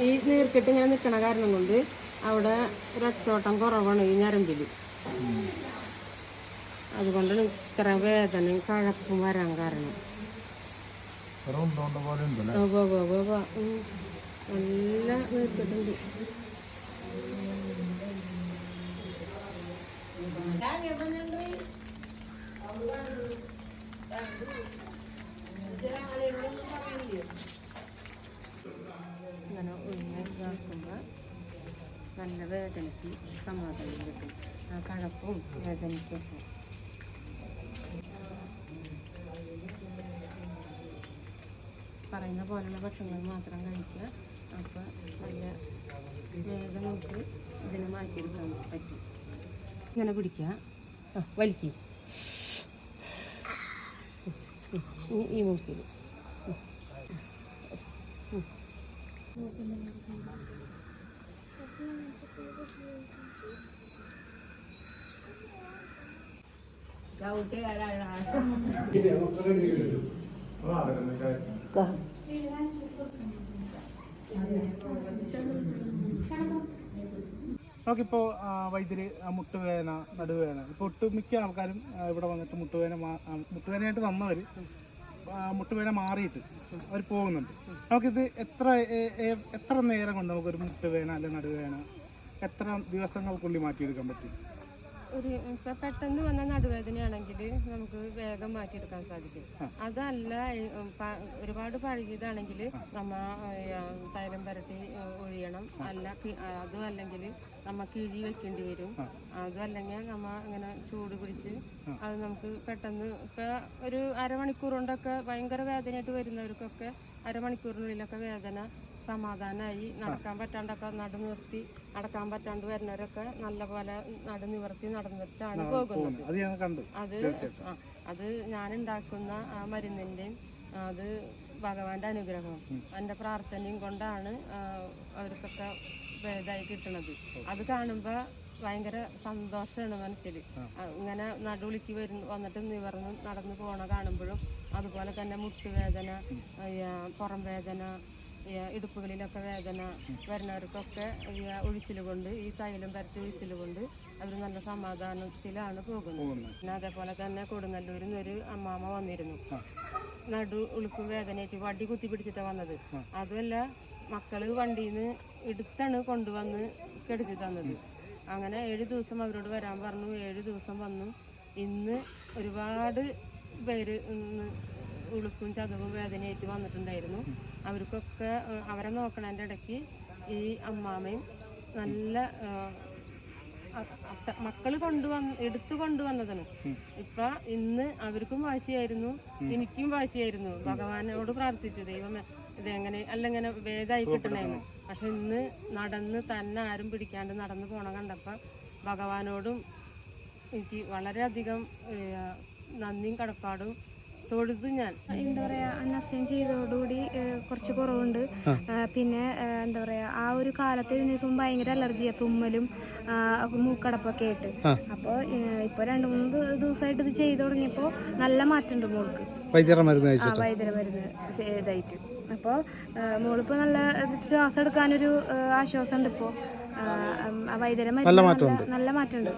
ഈ നീർക്കെട്ട് ഇങ്ങനെ നിൽക്കണ കാരണം കൊണ്ട് അവിടെ രക്തോട്ടം കുറവാണ് ഈ ഞരമ്പിൽ അതുകൊണ്ടാണ് ഇത്ര വേദനയും കഴപ്പും വരാൻ കാരണം. വേറെ ഉണ്ടോണ്ട പോലെ നല്ല വേദനയ്ക്ക് സമാധാനം കിട്ടും. ആ കഴപ്പും വേദനയ്ക്കും. പറയുന്ന പോലുള്ള ഭക്ഷണങ്ങൾ മാത്രം കഴിക്കുക. അപ്പോൾ നല്ല വേഗം നമുക്ക് ഇതിനെ മാറ്റിയെടുക്കാൻ പറ്റും. ഇങ്ങനെ പിടിക്കുക ആ വലിക്കുക ഈ മൂക്കിൽ നമുക്കിപ്പോൾ വൈദ്യുതി മുട്ടുവേദന നടുവേദന. ഇപ്പോൾ ഒട്ടുമിക്ക ആൾക്കാരും ഇവിടെ വന്നിട്ട് മുട്ടുവേദന വന്നവര് മുട്ടുവേദനയായിട്ട് വന്നവർ മുട്ടുവേദന മാറിയിട്ട് അവർ പോകുന്നുണ്ട്. നമുക്കിത് എത്ര എത്ര നേരം കൊണ്ട് നമുക്കൊരു മുട്ടുവേന അല്ലെങ്കിൽ നടുവേദന എത്ര ദിവസങ്ങൾക്കുള്ളിൽ മാറ്റിയെടുക്കാൻ പറ്റും? ഒരു ഇപ്പൊ പെട്ടെന്ന് വന്ന നടുവേദനയാണെങ്കിൽ നമുക്ക് വേഗം മാറ്റിയെടുക്കാൻ സാധിക്കും. അതല്ല ഒരുപാട് പഴകിയതാണെങ്കിൽ നമ്മ തൈലം പുരട്ടി ഒഴിയണം. അല്ല അതും അല്ലെങ്കിൽ നമ്മ കിഴി വെക്കേണ്ടി വരും. അതും അല്ലെങ്കിൽ നമ്മ ഇങ്ങനെ ചൂട് പിടിച്ച് അത് നമുക്ക് പെട്ടെന്ന് ഇപ്പൊ ഒരു അരമണിക്കൂർ കൊണ്ടൊക്കെ ഭയങ്കര വേദനയായിട്ട് വരുന്നവർക്കൊക്കെ അരമണിക്കൂറിനുള്ളിലൊക്കെ വേദന സമാധാനമായി നടക്കാൻ പറ്റാണ്ടൊക്കെ നടു നിർത്തി നടക്കാൻ പറ്റാണ്ട് വരുന്നവരൊക്കെ നല്ല പോലെ നടു നിവർത്തി നടന്നിട്ടാണ് പോകുന്നത്. അത് അത് ഞാൻ ഉണ്ടാക്കുന്ന ആ മരുന്നിന്റെയും അത് ഭഗവാന്റെ അനുഗ്രഹം എന്റെ പ്രാർത്ഥനയും കൊണ്ടാണ് അവർക്കൊക്കെ ഭേദമായി കിട്ടണത്. അത് കാണുമ്പോ ഭയങ്കര സന്തോഷമാണ് മനസ്സിൽ. ഇങ്ങനെ നടുവിളിക്ക് വരുന്ന വന്നിട്ട് നിവർന്ന് നടന്നു പോണ കാണുമ്പോഴും അതുപോലെ തന്നെ മുട്ടുവേദന പുറം വേദന ഇടുപ്പുകളിലൊക്കെ വേദന വരുന്നവർക്കൊക്കെ ഈ ഒഴിച്ചിൽ കൊണ്ട് ഈ തൈലം പരത്തി ഒഴിച്ചിൽ കൊണ്ട് അവർ നല്ല സമാധാനത്തിലാണ് പോകുന്നത്. പിന്നെ അതേപോലെ തന്നെ കൊടുങ്ങല്ലൂരിൽ നിന്ന് ഒരു അമ്മാമ്മ വന്നിരുന്നു. നടു ഉളുപ്പ് വേദനയായിട്ട് വടി കുത്തി പിടിച്ചിട്ടാണ് വന്നത്. അതുമല്ല മക്കൾ വണ്ടിയിൽ നിന്ന് എടുത്താണ് കൊണ്ടുവന്ന് കെടുത്തി തന്നത്. അങ്ങനെ ഏഴ് ദിവസം അവരോട് വരാൻ പറഞ്ഞു. ഏഴ് ദിവസം വന്നു. ഇന്ന് ഒരുപാട് പേര് ഇന്ന് ഉളുപ്പും ചതവും വേദനയായിട്ട് വന്നിട്ടുണ്ടായിരുന്നു. അവർക്കൊക്കെ അവരെ നോക്കണതിന്റെ ഇടയ്ക്ക് ഈ അമ്മാമയും നല്ല മക്കൾ കൊണ്ടുവന്ന് എടുത്തു കൊണ്ടുവന്നതാണ്. ഇപ്പൊ ഇന്ന് അവർക്കും വാശിയായിരുന്നു എനിക്കും വാശിയായിരുന്നു. ഭഗവാനോട് പ്രാർത്ഥിച്ചു ദൈവമേ ഇതെങ്ങനെ അല്ലെങ്ങനെ വേദമായി കിട്ടണേന്ന് പക്ഷെ ഇന്ന് നടന്ന് തന്നെ ആരും പിടിക്കാണ്ട് നടന്നു പോണ കണ്ടപ്പോ ഭഗവാനോടും എനിക്ക് വളരെയധികം അധികം നന്ദിയും കടപ്പാടും തൊഴുതു ഞാൻ. എന്താ പറയാ അന്നസ്യം ചെയ്തതോടുകൂടി കുറച്ച് കുറവുണ്ട്. പിന്നെ എന്താ പറയാ ആ ഒരു കാലത്ത് എഴുന്നേൽക്കുമ്പോൾ ഭയങ്കര അലർജിയാ തുമ്മലും മൂക്കടപ്പൊക്കെ ആയിട്ട്. അപ്പോൾ ഇപ്പോൾ രണ്ട് മൂന്ന് ദിവസമായിട്ട് ഇത് ചെയ്തു തുടങ്ങിയപ്പോൾ നല്ല മാറ്റമുണ്ട് മോൾക്ക്. വൈദ്യരുടെ മരുന്ന് ആ വൈദ്യുത മരുന്ന് ഇതായിട്ട്. അപ്പോൾ മോളിപ്പോൾ നല്ല ശ്വാസം എടുക്കാനൊരു ഏഹ്, ആശ്വാസം ഉണ്ട് ഇപ്പോൾ വൈദ്യുത മരുന്ന് നല്ല- നല്ല മാറ്റമുണ്ട്.